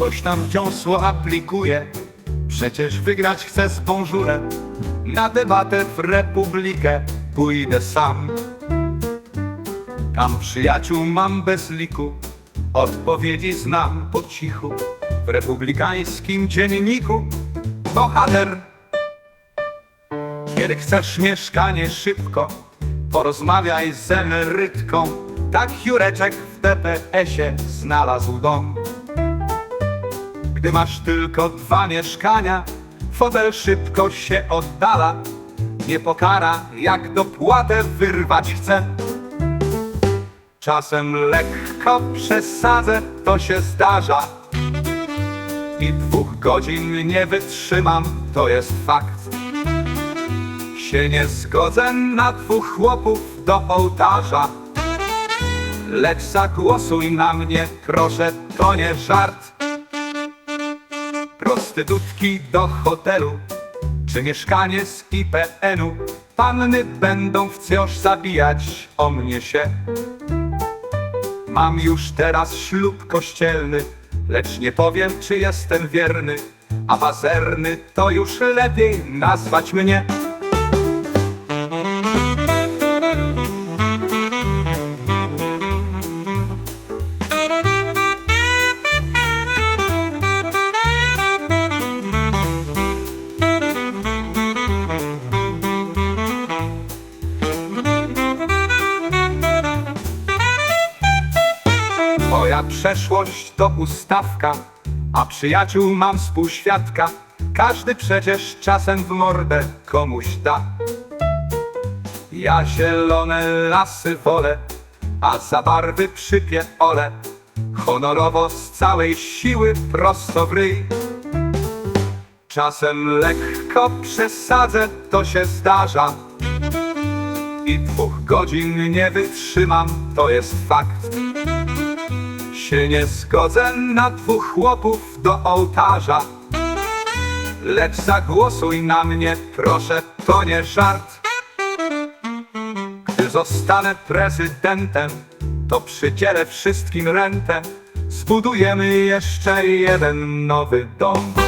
coś tam wciąsło aplikuje. Przecież wygrać chcę z bonjourem. Na debatę w Republikę pójdę sam. Tam przyjaciół mam bez liku, odpowiedzi znam po cichu. W republikańskim dzienniku bohater. Kiedy chcesz mieszkanie szybko, porozmawiaj z emerytką. Tak Jureczek w DPS-ie znalazł dom. Gdy masz tylko dwa mieszkania, fotel szybko się oddala. Nie pokara, jak dopłatę wyrwać chce. Czasem lekko przesadzę, to się zdarza. I dwóch godzin nie wytrzymam, to jest fakt. Się nie zgodzę na dwóch chłopów do ołtarza. Lecz zagłosuj na mnie, proszę, to nie żart. Prostytutki do hotelu, czy mieszkanie z IPN-u. Panny będą wciąż zabijać o mnie się. Mam już teraz ślub kościelny, lecz nie powiem, czy jestem wierny, a pazerny to już lepiej nazwać mnie. Moja przeszłość to ustawka, a przyjaciół mam współświadka. Każdy przecież czasem w mordę komuś da. Ja zielone lasy wolę, a za barwy przypie ole. Honorowo z całej siły prosto w ryj. Czasem lekko przesadzę, to się zdarza. I dwóch godzin nie wytrzymam, to jest fakt się nie zgodzę na dwóch chłopów do ołtarza. Lecz zagłosuj na mnie, proszę, to nie żart. Gdy zostanę prezydentem, to przydzielę wszystkim rentę. Zbudujemy jeszcze jeden nowy dom.